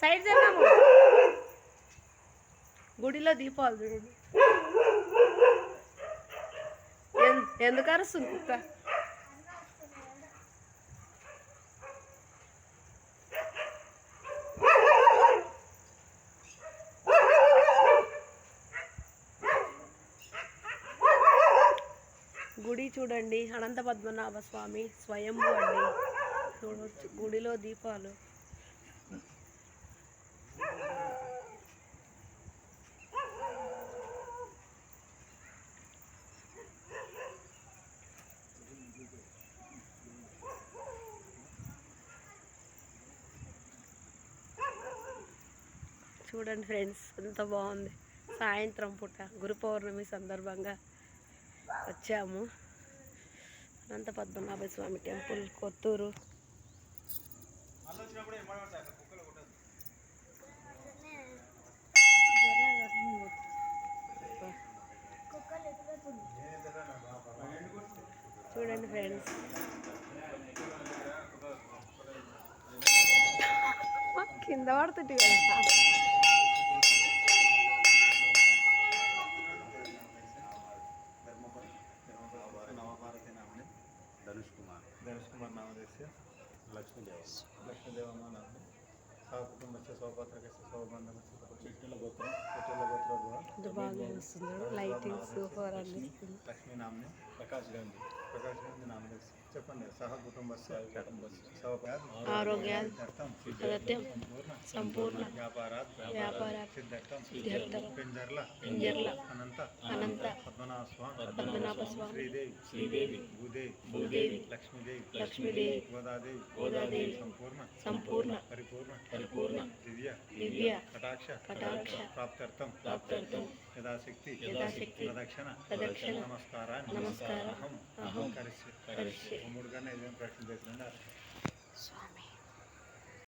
Side జరగము గుడిలో దీపాలు చూడండి ఎందుకు అరుస్తుంది కుక్క గుడి చూడండి. అనంత పద్మనాభ స్వామి స్వయంభూ అండి. చూడవచ్చు గుడిలో దీపాలు. చూడండి ఫ్రెండ్స్ ఎంత బాగుంది. సాయంత్రం పూట గురు పౌర్ణమి సందర్భంగా వచ్చాము. అనంత పద్మనాభ స్వామి టెంపుల్ కొత్తూరు చూడండి ఫ్రెండ్స్. కింద పడుతుంది కదా. ధనుష్ కుమార్ ధనుష్ కుమార్ నామదేశ్య లక్ష్మీదేవ లక్ష్మీదేవమ్మ నామ. సహ కుటుంబస్య సౌపాత్రకస్య సౌబంధమస్య చెట్టుల గోత్రం. కుటుంబ ఎంత బాగా వస్తుంది లైటింగ్స్ సూపర్ అనిపిస్తుంది లక్ష్మీ నామ్ని ప్రకాష్ గాంధీ. ప్రకాశ్ గాంధీ నామదేశ్య చెప్పండి సహ ఆరోగ్యాలు సిద్ధార్థం. సత్యం సంపూర్ణ సంపూర్ణ వ్యాపారాత్ వ్యాపారాత్ సిద్ధార్థం. సిద్ధార్థం. పింజర్ల. పింజర్ల. అనంత. అనంత. పద్మనాభ స్వామి పద్మనాభ స్వామి. శ్రీదేవి. శ్రీదేవి. భూదేవి. భూదేవి. లక్ష్మీదేవి. లక్ష్మీదేవి. గోదాదేవి. గోదాదేవి. సంపూర్ణ. సంపూర్ణ. పరిపూర్ణ. పరిపూర్ణ. దివ్య. దివ్య కటాక్ష కటాక్ష ప్రాప్త్యర్థం ప్రాప్త్యర్థం యథాశక్తి యథాశక్తి ప్రదక్షిణ ప్రదక్షిణ నమస్కారాన్ని నమస్కారం అహం అహం కరిష్య కరిష్యే. మూడుగానే ఇదేం ప్రశ్న చేసిందండి స్వామి